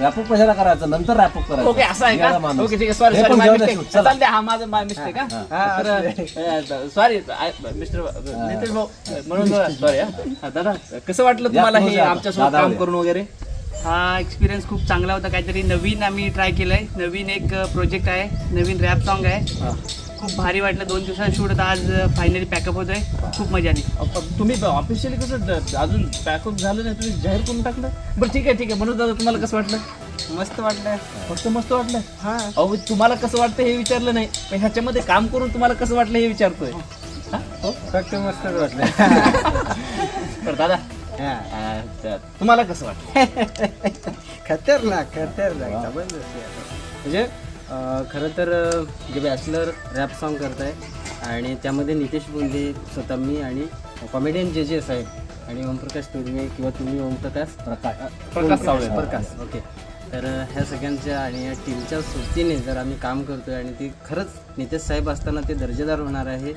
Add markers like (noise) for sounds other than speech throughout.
Wrap up कशाला करायचं? नंतर रॅपअप करायचं. ओके असं आहे याला का माणूस. ओके ठीक आहे. सॉरी हे सॉरी पण माय घेऊन मिस्टेक येतो. चला. चालते हा माझं माय मिस्टेक हा. हा सॉरी मिस्टर नितेश भाऊ म्हणून सॉरी हा. दादा कसं वाटलं तुम्हाला हे या. आमच्यासोबत दादा काम. करून वगैरे? हा एक्सपिरियन्स खूप चांगला होता. काहीतरी नवीन आम्ही ट्राय केलंय. नवीन एक प्रोजेक्ट आहे. नवीन रॅप सॉन्ग आहे. खूप भारी वाटलं. दोन दिवसात शूट होता. आज फायनली पॅकअप होतोय. खूप मजा आली. तुम्ही ऑफिशियली कसं ड- अजून पॅकअप झालं नाही तुम्ही जाहीर करून टाकलं? बरं ठीक आहे ठीक आहे. म्हणून दादा तुम्हाला कसं वाटलं? मस्त वाटलं. फक्त मस्त वाटलं? हा. अहो तुम्हाला कसं वाटतं हे विचारलं नाही. पण ह्याच्यामध्ये काम करून तुम्हाला कसं वाटलं हे विचारतोय? हा? हो? फक्त मस्त वाटलं. (laughs) बरं दादा. अ, त- तुम्हाला कसं वाटलं? (laughs) खतरनाक खतरनाक. म्हणजे खरं तर जे बॅचलर रॅप सॉन्ग करत आहे आणि त्यामध्ये नितेश बोंदे स्वतः मी आणि कॉमेडियन जे जे साहेब आणि ओमप्रकाश तोडमे किंवा तुम्ही ओमप्रकाश प्रकाश. प्रकाश. सावळे. प्रकाश. ओके. तर ह्या सगळ्यांच्या आणि या टीमच्या सोबतीने जर आम्ही काम करतोय आणि ते खरंच नितेश साहेब असताना ते दर्जेदार होणार आहे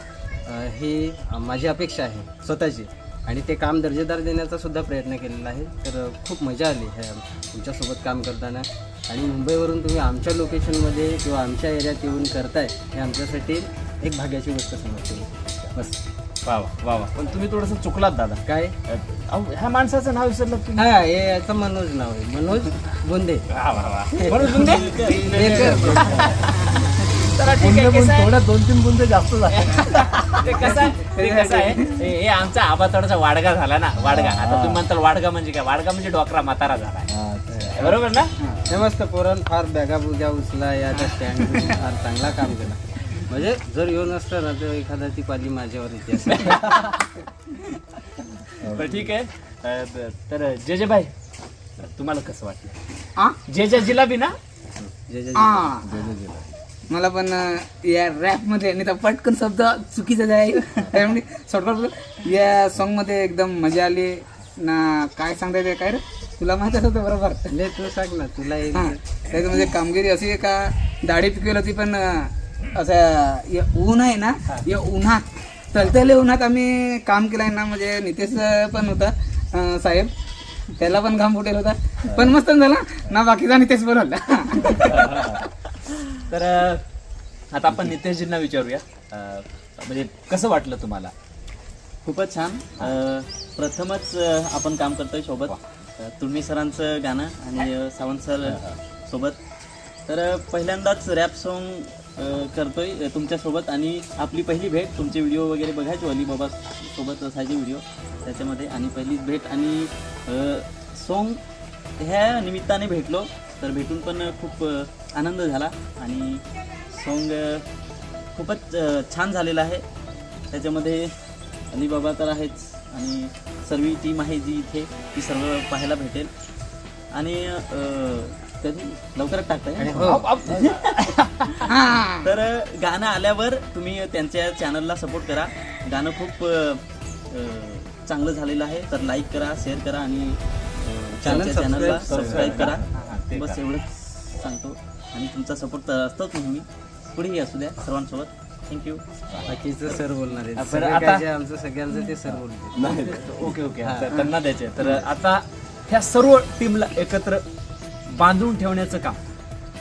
हे माझी अपेक्षा आहे स्वतःची. आणि ते काम दर्जेदार देण्याचा सुद्धा प्रयत्न केलेला आहे. तर खूप मजा आली ह्या तुमच्यासोबत काम करताना. आणि मुंबईवरून तुम्ही आमच्या लोकेशनमध्ये किंवा आमच्या एरियात येऊन करताय हे आमच्यासाठी एक भाग्याची गोष्ट समजते. बस. वा वा वा वा. पण तुम्ही थोडंसं चुकलात दादा. काय? अहो ह्या माणसाचं नाव विसरलं तुम्ही. हा हे याचं मनोज नाव आहे. मनोज बोंदे. वा वा वा. म्हणून बुंदे? चला ठीक आहे पण कसं आहे? थोड्या दोन तीन बुंदे जास्त झाले. ते कसं आहे? ते कसं आहे? हे हे आमचा आबातोडाचा वाडगा झाला ना वाडगा. आता तुम्ही म्हणताल वाडगा म्हणजे काय? वाडगा म्हणजे डोकरा म्हातारा झाला. बरोबर ना? हे. मस्त पोरण फार बॅगा बुग्या उचला या त्या स्टँड फार चांगला काम केला. म्हणजे जर येऊन असतं ना तर एखादा ती पाली माझ्यावर येते असं. (laughs) बरं ठीक आहे. अ, ब- तर जे जे भाई तुम्हाला कसं वाटलं? आ? जे जे जिलाबी ना? जे जे आ, जे- जे- जे. मला पण अं, या रॅपमध्ये नाही तर पटकन शब्द चुकीचा आहे त्यामुळे शॉर्टकट या सॉन्गमध्ये एकदम मजा आली. ना काय सांगता येते काय रे? तुला माहीत होतं बरोबर. ले तू सांग ना तुला एक त्याचं म्हणजे कामगिरी अशी आहे का दाढी पिकवेल होती पण असं या ऊन आहे ना या उन्हात तलतले उन्हात आम्ही काम केलंय ना म्हणजे नितेश पण होता साहेब. त्याला पण घाम फुटेल होता. पण मस्त झाला. ना बाकीचा नितेश पण होता. तर आता आपण नितेशजींना विचारूया. म्हणजे कसं वाटलं तुम्हाला? खूपच छान. प्रथमच आपण काम करतोय सोबत तुर्मी सरांचं गाणं आणि सावंत सर सोबत. तर पहिल्यांदाच रॅप सॉन्ग करतोय तुमच्यासोबत आणि आपली पहिली भेट तुमचे व्हिडिओ वगैरे बघायचो अलीबाबा सोबत असायचे व्हिडिओ त्याच्यामध्ये. आणि पहिलीच भेट आणि सॉन्ग ह्या निमित्ताने भेटलो. तर भेटून पण खूप आनंद झाला. आणि सॉन्ग खूपच छान झालेलं आहे. त्याच्यामध्ये अलिबाबा तर आहेच आणि सर्व टीम आहे जी इथे ती सर्व पाहायला भेटेल. आणि कधी लवकरच टाकताय (laughs) तर अ, गाणं आल्यावर तुम्ही त्यांच्या चॅनलला सपोर्ट करा. गाणं खूप चांगलं झालेलं आहे. तर लाईक करा शेअर करा आणि Channel चॅनलला सबस्क्राईब करा. हा, बस. एवढंच सांगतो. आणि तुमचा सपोर्ट तर असतोच नेहमी. पुढेही असू द्या सर्वांसोबत. थँक्यू बाकीचं सर बोलणार आहे बरं, सगळं आता- काय जे आमचं सगळ्यांचं ते सर बोलते नाही ओके ओके. तर त्यांना द्यायचे तर आता ह्या सर्व टीमला एकत्र बांधून ठेवण्याचं काम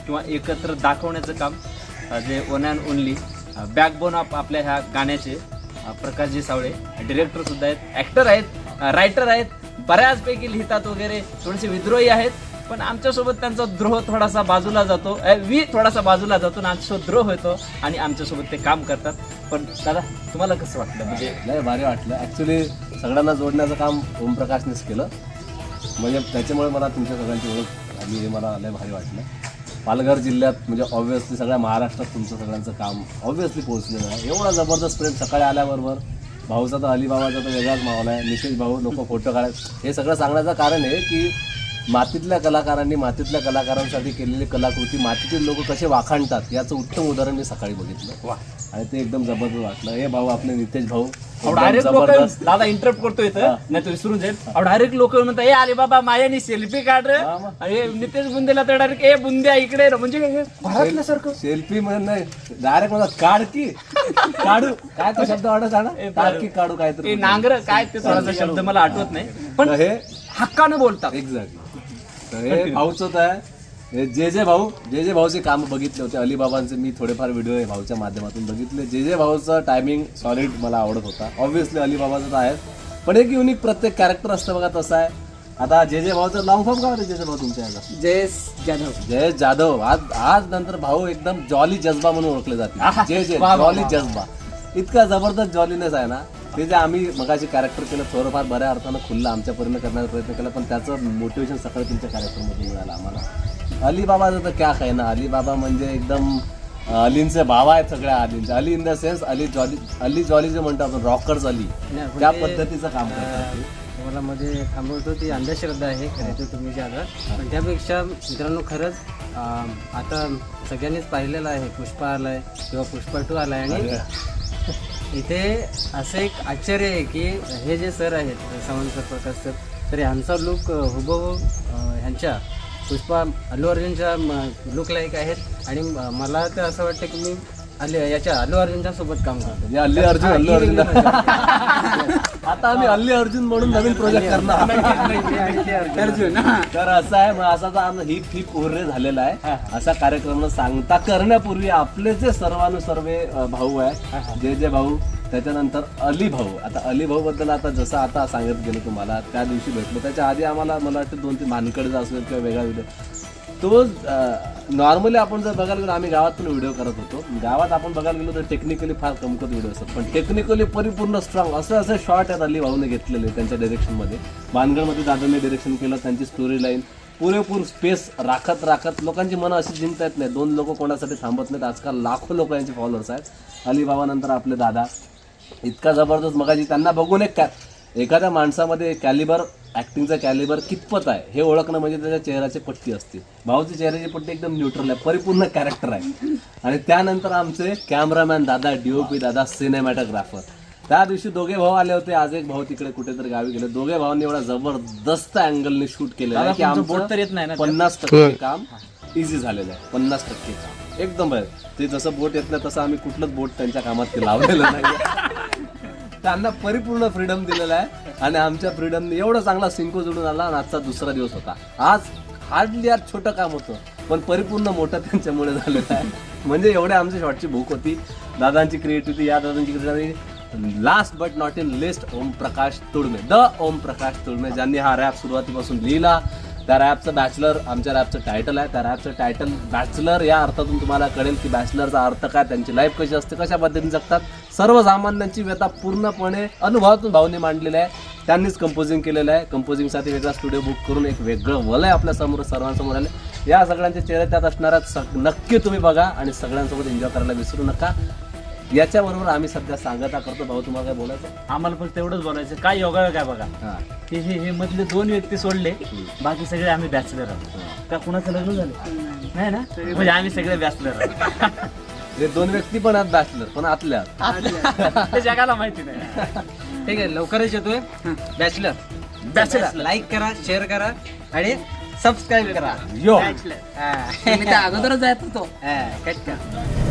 किंवा एकत्र दाखवण्याचं काम अ, जे one and only backbone of आपल्या ह्या गाण्याचे अ, प्रकाशजी सावळे डिरेक्टर सुद्धा आहेत ॲक्टर आहेत रायटर आहेत बऱ्याचपैकी लिहितात वगैरे थोडेसे विद्रोही आहेत. पण आमच्यासोबत त्यांचा द्रोह थोडासा बाजूला जातो. वी थोडासा बाजूला जातो आणि आमच्यासोबत द्रोह होतो आणि आमच्यासोबत ते काम करतात. पण दादा तुम्हाला कसं वाटलं? म्हणजे लय भारी वाटलं. ॲक्च्युली सगळ्यांना जोडण्याचं काम ओमप्रकाशनेच केलं. म्हणजे त्याच्यामुळे मला तुमच्या सगळ्यांची ओळख आणि हे मला लय भारी वाटलं. पालघर जिल्ह्यात म्हणजे ऑब्व्हियसली सगळ्या महाराष्ट्रात तुमचं सगळ्यांचं काम ऑब्व्हियसली पोहोचलेलं आहे. एवढा जबरदस्त प्रेम सकाळी आल्याबरोबर. भाऊचा तर अलिबाबाचा तर वेगळाच माहोल आहे. नितेश भाऊ लोक फोटो काढायत हे सगळं सांगण्याचं कारण आहे की मातीतल्या कलाकारांनी मातीतल्या कलाकारांसाठी केलेली कलाकृती मातीतील लोक कसे वाखाणतात याचं उत्तम उदाहरण मी सकाळी बघितलं. आणि ते एकदम जबरदस्त वाटलं. हे भाऊ आपले नितेश भाऊ. डायरेक्ट लोक दादा इंटरप्ट करतो इथं. नाही तर विसरून जाईल. डायरेक्ट लोक म्हणतात ए अरे बाबा माझ्यानी सेल्फी काढ रे. हा नितेश बुंदेला तर डायरेक्ट ए बुंद्या इकडे रे. म्हणजे हे? घरातल्यासारखं सेल्फी म्हणजे नाही. डायरेक्ट मला काढ की. काढू. काय तो शब्द वाटत काढ की काढू काय नांगर काय ते थोडासा शब्द मला आठवत नाही. पण हे हक्कानं बोलतात. एक्झॅक्टली तर हे भाऊच आहे हे जे जे भाऊ जे जे भाऊचे काम बघितले होते अलिबाबांचे मी थोडेफार व्हिडिओ आहे भाऊच्या माध्यमातून बघितले. जे जे भाऊचं टायमिंग सॉलिड मला आवडत होता. ऑब्व्हियसली अलिबाबाचं तर आहेच. पण एक युनिक प्रत्येक कॅरेक्टर असतं बघा तसं आहे. आता जे जे भाऊचं लॉंग फॉर्म का होते जे जे भाऊ तुमच्या याचा जयेश जाधव. जयेश जाधव. आज आज नंतर भाऊ एकदम जॉली जज्बा म्हणून ओळखले जाते जे जे जॉली जज्बा. इतका जबरदस्त जॉलीनेस आहे ना. ते जे आम्ही मगाशी कॅरेक्टर केलं थोडंफार बऱ्या अर्थानं खुल्लं आमच्या परीनं करण्याचा प्रयत्न केला पण त्याचं मोटिवेशन सकाळी तुमच्या कॅरेक्टरमधून मिळालं आम्हाला. अलिबाबाचं तर क्या काय ना अलिबाबा म्हणजे एकदम अलींचे भाव आहेत सगळ्या अलींचे. Ali in the sense Ali jolly Ali jolly जे म्हणतो आपण रॉकर्स अली त्या पद्धतीचं काम करतात. तुम्हाला मध्ये थांबवतो ती अंधश्रद्धा आहे खरं तर तुम्ही ज्यादा पण त्यापेक्षा मित्रांनो खरंच आता सगळ्यांनीच पाहिलेलं आहे पुष्पा आलाय किंवा पुष्पा टू आलाय आणि (laughs) इथे असं एक आश्चर्य आहे की हे जे सर आहेत सावंत सर प्रकाश सर तर ह्यांचा लुक हुबहू अं, ह्यांच्या पुष्पा अल्लू अर्जुनच्या लुक लाईक आहेत. आणि मला तर असं वाटतं की मी अल्लू याच्या अल्लू अर्जुनच्या सोबत काम करतो. अल्ली अर्जुन अल्लू अर्जुन. (laughs) आता आम्ही अल्ली अर्जुन म्हणून नवीन प्रोजेक्ट करणार. अर्जुन हा. तर असं आहे मग असा हिप हिप उर्रे झालेला आहे. असा कार्यक्रम सांगता करण्यापूर्वी आपले जे सर्वानुसर्वे भाऊ आहे जे जे भाऊ त्याच्यानंतर अली भाऊ. आता अली भाऊ बद्दल आता जसं आता सांगत गेलो तुम्हाला त्या दिवशी भेटलो. त्याच्या आधी आम्हाला मला वाटतं दोन तीन मानकडे असेल किंवा वेगळा व्हिडिओ तो नॉर्मली आपण जर बघायला गेलो आम्ही गावात पण व्हिडिओ करत होतो. गावात आपण बघायला गेलो तर टेक्निकली फार कमकत व्हिडिओ असतात. पण टेक्निकली परिपूर्ण स्ट्रॉंग असं असं शॉर्ट आहेत अली भाऊने घेतलेले त्यांच्या डिरेक्शनमध्ये मानगडमध्ये दादांनी डिरेक्शन केलं त्यांची स्टोरी लाईन पुरेपूर स्पेस राखत राखत लोकांची मनं अशी जिंकता येत नाही दोन लोक कोणासाठी थांबत नाहीत. आजकाल लाखो लोक यांचे फॉलोअर्स आहेत. अलिबाबानंतर आपले दादा. इतका जबरदस्त मगाजी त्यांना बघून एक काय एखाद्या माणसामध्ये कॅलिबर ऍक्टिंगचा कॅलिबर कितपत आहे हे ओळखणं म्हणजे त्याच्या चेहऱ्याची पट्टी असते भाऊची चेहऱ्याची पट्टी एकदम न्यूट्रल आहे परिपूर्ण कॅरेक्टर आहे. आणि त्यानंतर आमचे कॅमेरामॅन दादा डीओपी दादा सिनेमॅटोग्राफर त्या दिवशी दोघे भाऊ आले होते आज एक भाऊ तिकडे कुठेतरी गावी गेले. दोघे भावांनी एवढा जबरदस्त अँगलने शूट केलेला आहे की आमचं बोट तर येत नाही ना पन्नास टक्के काम इझी झालेलं आहे. पन्नास टक्के काम. एकदम बरं ते जसं बोट येत नाही तसं आम्ही कुठलंच बोट त्यांच्या कामात ते लावलेलं नाही. त्यांना परिपूर्ण फ्रीडम दिलेला आहे. आणि आमच्या फ्रीडमने एवढं चांगला सिंको जोडून आला आणि आजचा दुसरा दिवस होता. आज हार्डली आज छोटं काम होतं पण परिपूर्ण मोठं त्यांच्यामुळे झालेलं आहे. म्हणजे एवढ्या आमच्या शॉटची भूक होती. दादांची क्रिएटिव्हिटी या दादांची creativity last but not in list Om Prakash Tudme the Om Prakash Tudme ज्यांनी हा रॅप सुरुवातीपासून लिहिला. त्या रॅपचं बॅचलर आमच्या रॅपचं टायटल आहे. त्या रॅपचं टायटल बॅचलर या अर्थातून तुम्हाला कळेल की बॅचलरचा अर्थ काय त्यांची लाईफ कशी असते कशा पद्धतीने जगतात. सर्वसामान्यांची व्यथा पूर्णपणे अनुभवातून भावने मांडलेली आहे. त्यांनीच कंपोजिंग केलेलं आहे. कंपोजिंगसाठी वेगळा स्टुडिओ बुक करून एक वेगळं वलय आपल्यासमोर सर्वांसमोर आले. या सगळ्यांचे चेहरे त्यात असणाऱ्या सग- नक्की तुम्ही बघा आणि सगळ्यांसोबत एन्जॉय करायला विसरू नका. याच्याबरोबर आम्ही सध्या सांगता करतो. भाऊ तुम्हाला काय बोलायचं? आम्हाला फक्त एवढंच बोलायचं. काय योगा काय बघा. हां. ते हे हे मधले दोन व्यक्ती सोडले बाकी सगळे आम्ही बॅचलर आहोत. का कुणाचं लग्न झालं? नाही. ना? म्हणजे आम्ही सगळे बॅचलर आहोत. हे दोन व्यक्ती पण आहेत बॅचलर पण आतल्या. आत. ते जगाला माहिती नाही. ठीक आहे लवकरच येतोय. बॅचलर बॅचलर लाईक करा शेअर करा आणि सबस्क्राईब करा. यो हा. मी त्या अगोदरच जायत होतो. हा, कट करा.